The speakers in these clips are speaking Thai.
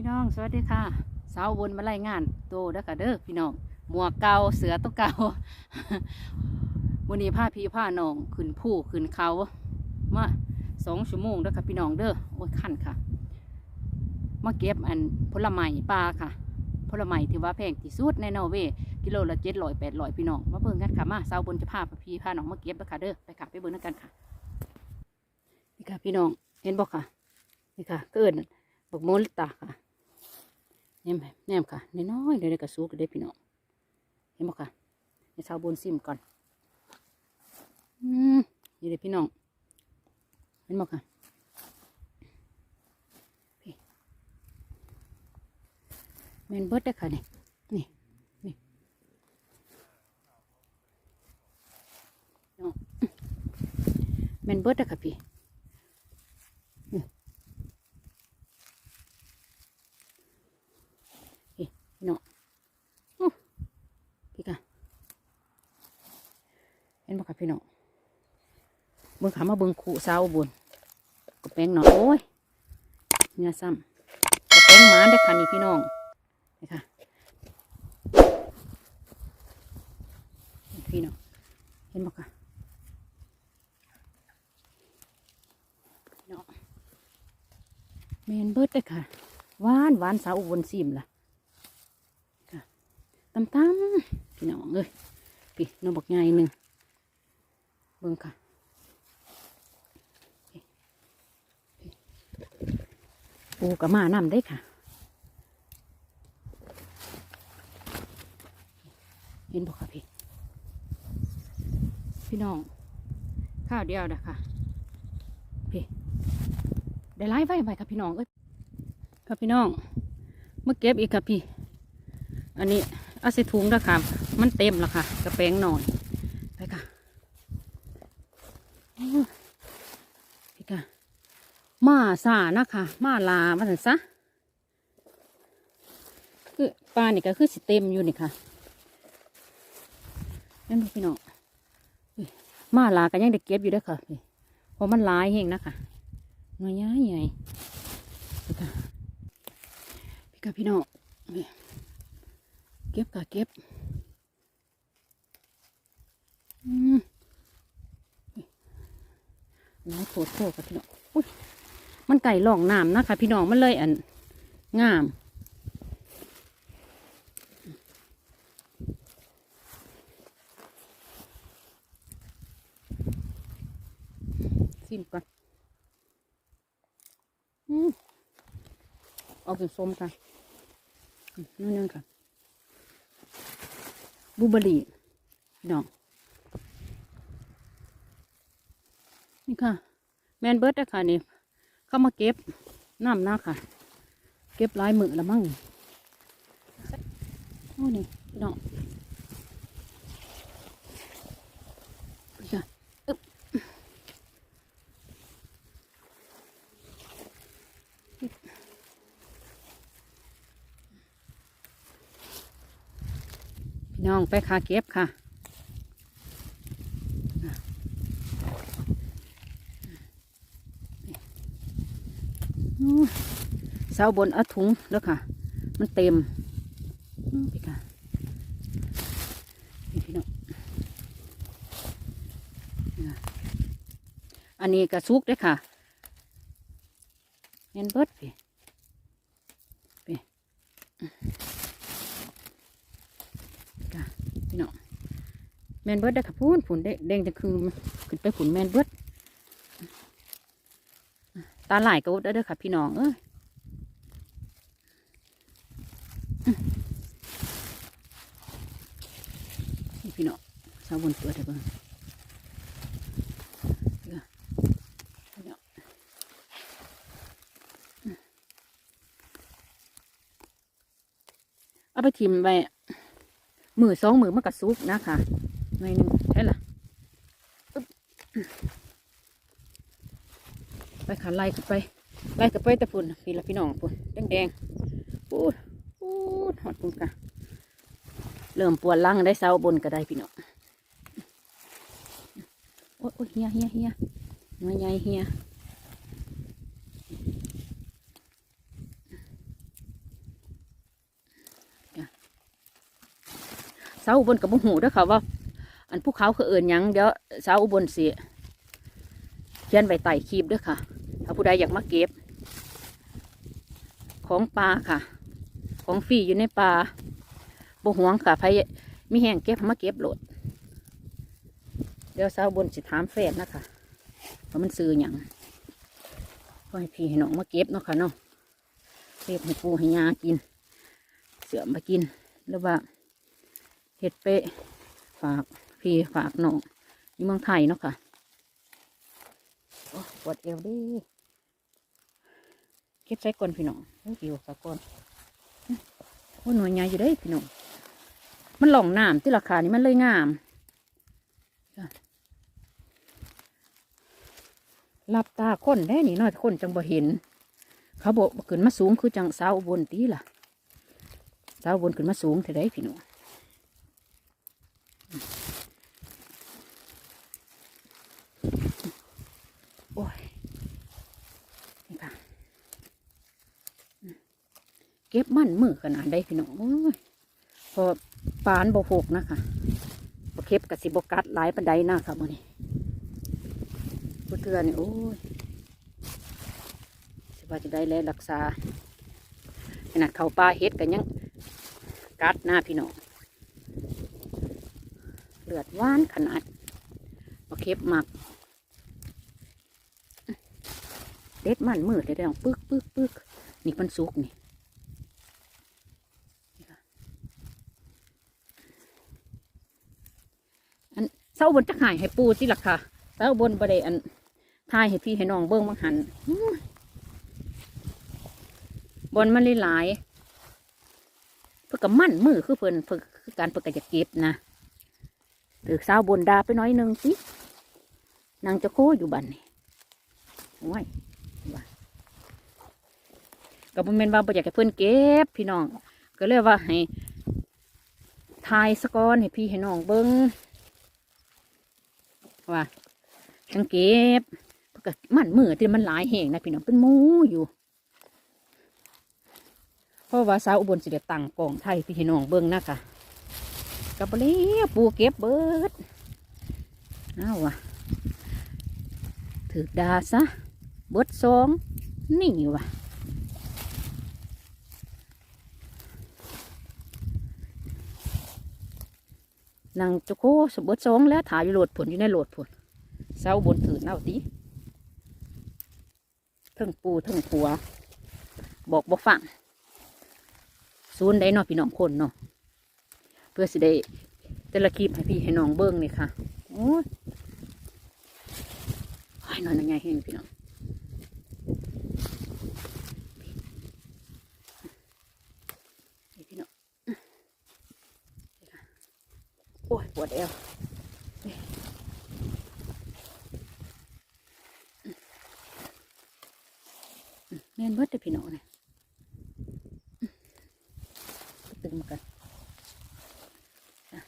พี่น้องสวัสดีค่ะ สาวบนมาไล่งานโตเด้อค่ะเด้อพี่น้องหมวกเกาเสือตัวเกาวันนี้ผ้าพีผ้าน้องขึ้นผู้ขึ้นเขามาสองชั่วโมงเด้อค่ะพี่น้องเด้อโอ้ยขั้นค่ะมาเก็บอันผลไม้ปลาค่ะผลไม้ที่ว่าแพงที่สุดในนอร์เวย์กิโลละเจ็ดร้อยแปดร้อยพี่น้องมาเบิ่งกันค่ะมาสาวบนจะพาพี่พาน้องมาเก็บเด้อค่ะเด้อไปค่ะไปเบิ่งกันค่ะนี่ค่ะพี่น้องเห็นบอกค่ะนี่ค่ะเกินบักโมลตาค่ะ แหนมแหนมค่ะน้อยๆเดี๋ยวได้กระซุกได้พี่น้องเห็นบ่ค่ะในชาวบนซิมก่อนอืมนี่เด้พี่น้องเห็นบ่ค่ะแมนเบิดได้ค่ะนี่นี่นี่แมนเบิดได้ค่ะพี่ พี่น้องพี่คะเห็นบ่ค่ะพี่น้องเบิ่งขามาเบิ่งขู่สาวอุบนกระแป้งหน่อยโอ้ยเนื้อซ้ำกระแป้งหมานได้ค่ะนี่พี่น้องนี่ค่ะนี่พี่น้องเห็นบ่ค่ะพี่น้องแมนเบิดได้ค่ะหวานหวานสาวอุบลซิมล่ะ ตำตำพี่น้องเอ้ยพี่น้องบอกใหญ่หนึ่งเบิ่งค่ะปูกับมานำได้ค่ะ เห็นบอกค่ะพี่ พี่น้อง ข้าวเดียวนะค่ะพี่ได้ไล่ไว้ไว้ค่ะพี่น้องเอ้ยค่ะพี่น้อง เมาเก็บอีกค่ะพี่ อันนี้ เอาใส่ถุงแล้วค่ะ มันเต็มแล้วค่ะ กระแป้งหน่อยไปค่ะอื้อพี่ค่ะ มาสานะคะ มาลามาถึงซะคือปลาเนี่ก็คือสิเต็มอยู่นี่ค่ะนั่นพี่น้องมาลากันยังได้เก็บอยู่ด้วยค่ะเพราะมันลายเฮงนะคะหน่อยายใหญ่พี่ค่ะพี่ค่ะพี่น้องนี่เก็บค่ะเก็บน้อยโผล่โผล่ค่ะพี่น้องอุ้ยมันไก่หลองน้ำนะคะ พี่น้องมันเลยอันงามซิมก่อนอืมเอาเป็นส้มกันนั่นนึงค่ะ บลูเบอรี่น้อง นี่ค่ะ แมนเบิร์ดนะคะนี่ เข้ามาเก็บน้ำหน้าค่ะ เก็บลายมือละมั่งโอ้นี่พี่น้องนี่ค่ะอึ๊บพี่ น้องไปค่ะเก็บค่ะเสาบนเอาถุงแล้วค่ะ มันเต็มพี่ค่ะพี่น้องอันนี้กระซุกด้วยค่ะเห็นเบิดพี่ค่ะพี่น้อง แมนเบิร์ดได้ค่ะพูนผุนได้แดงจะคือขึ้นไปผุนแมนเบิร์ดตาหลายก็อุดได้เด้อค่ะพี่น้องเอ้ยพี่น้องสาวบนตัวเด้อเบิ่งเด้อพี่น้องเอาไปทิมไปมือสองมือมันกระซุกนะคะ หน่อยนึงใช่ล่ะไปขาไล่กันไปไล่กันไปตะฝุ่นพี่ละพี่น้องปุ่นแดงแดงปูดปูดหอดปุ่นกะเริ่มปวดล่างได้เสาบนก็ได้พี่น้องโอ้ยเฮียเฮียเฮียมาใหญ่เฮียเสาบนกับบุหูด้วยค่ะว่า อันภูเขาคือเอื่นหยังเดี๋ยวสาวอุบลสิเขียนใบไต่คลิปเด้อค่ะ ถ้าผู้ใดอยากมาเก็บ ของปลาค่ะ ของฟรีอยู่ในป่าบ่หวงค่ะไผมีแห้งเก็บมาเก็บโหลด เดี๋ยวสาวอุบนสิถามแฟนนะคะว่ามันซื้อหยังก็ให้พี่ให้น้องมาเก็บเนาะค่ะเนาะเก็บให้ปูให้ยากิน เสือมากินหรือว่าเห็ดเปะฝาก พี่ฝากน้องอยู่เมืองไทยเนาะค่ะปวดเอวดิเก็บใส่ก่อนพี่น้องโอ้ยอยู่สักก่อนโอ้หน่วยใหญ่อยู่ได้พี่น้องมันหล่องน้ำที่ราคานี่มันเลยงามหลับตาคนได้นี่น้อยคนจังบ่เห็น เขาบอกขึ้นมาสูงคือจังสาวบนตีล่ะสาวบนขึ้นมาสูงเท่าไรพี่น้อง โอ้ยนี่ค่ะเก็บมันมือขนาดได้พี่น้องโอ้ยพอปานบกหกนะคะบเก็บกับสิบกัดหลายปันไดหน้าค่ะมื่อนี้พุเทือนี่โอ้ยสิว่าจะได้แลรักษาขนาดเขาปลาเฮ็ดกันยังกัดหน้าพี่น้องเลือดว่านขนาดบเก็บหมัก เด็ดมันมืดได้ดังปึ๊กปึ๊กปึ๊กนี่มันสุกนี่อันเสาบนจักหายให้ปูที่หลักค่ะเสาบนบไดอันทายให้พี่ให้น้องเบิ้งมังหันบนมันหลายเพื่อกับมั่นมือคือเพิ่นเพื่อการเพื่อจะเก็บนะถือเสาบนดาไปน้อยหนึ่งสินางจะโคอยู่บันนี่โอ้ย ก็บ่แม่นว่าบ่อยากให้เพิ่อนเก็บพี่น้อง ก็เลยว่าให้ทายสกอนให้พี่ให้น้องเบิ่งว่าจังเก็บก็มันมือที่มันหลายแห่งนะพี่น้องเป็นมูอยู่เพราะว่าสาวอุบลสิได้ตั้งกองไทยพี่ให้น้องเบิ่งนะคะกับบ่เลยปูเก็บเบิดเอาว่ะถือดาซะเบิดสองนี่ว่ะ นางจะโคสมบดสองแล้วถ่ายอยู่โหลดผลอยู่ในโหลดผลเสาบนถือเน่าตีทั้งปูทั้งผัว บอกบอกฟังซูนได้เนาะพี่น้องคนเนาะเพื่อสิได้แต่ละคลิปให้พี่ให้น้องเบิ้งนี่ค่ะโอ้ยให้นอนยังไงเห็นพี่น้องพี่น้อง โอ้ยป วดเอวแม่นเบิดเด้อพี่น้องเนี่ยตึงมากันจ้ะ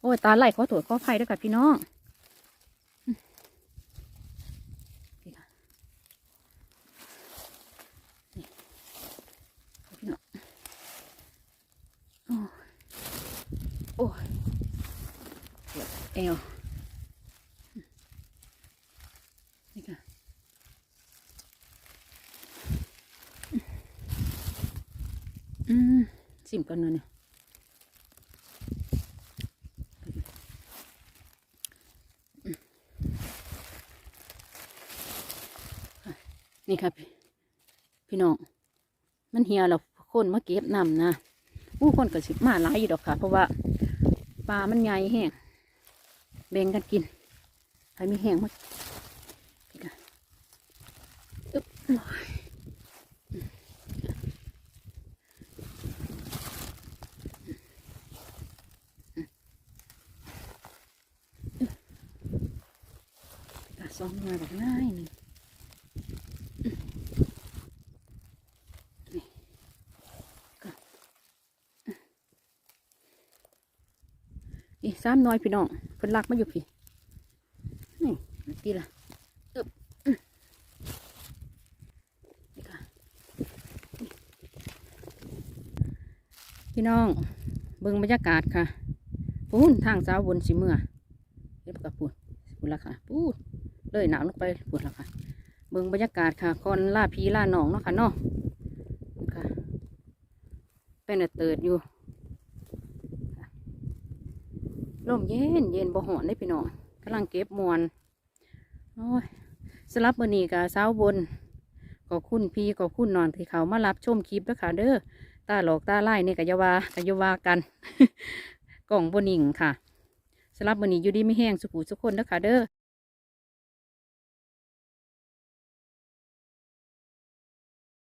โอ้ ยตาไหลข้อโทษขออภัยด้วยค่ะพี่น้องนี่ค่ะนี่พี่น้องโอ้ยโอ้ยปวดเอวนี่ค่ะอืมสิ่มกันหน่อยเนี่ย นี่ครับพี่น้อง มันเหี่ยวแล้วคนมาเก็บน้ำนะผู้คนก็สิมาหลายอยู่ดอกค่ะ เพราะว่าปลามันใหญ่แห้งแบ่งกันกินใครมีแห้งมาพี่ค่ะอึ๊บโอ้ยอะสองมาแบบง่ายนี่ สามน้อยพี่น้องเพิ่นลักมาอยู่พี่นี่กี่ละอึบนี่ค่ะพี่น้องเบิ่งบรรยากาศค่ะปูนทางสาวบนสิเมื่อเรียบกับปูนปูนละค่ะปูนเลยหนาวลงไปปูนละค่ะ เบิ่งบรรยากาศค่ะคอนล่าพีล่าหนองเนาะค่ะเนาะค่ะเป็นแต่เติดอยู่ค่ะ ลมเย็นเย็นบ่หอนได้พี่น้องกำลังเก็บมวนโอ้ยสลับมือนีกับสาบนขอบคุณพี่ขอบคุณนอนที่เขามารับชมคลิปด้วค่ะ เด้อตาหลอกตาไล่เนี่ยกัยาวากัยาวากันกล่องบนิ่งค่ะสลับมือนีอยู่ดีไม่แห้งสุขุสุขคนด้อค่ะเด้อ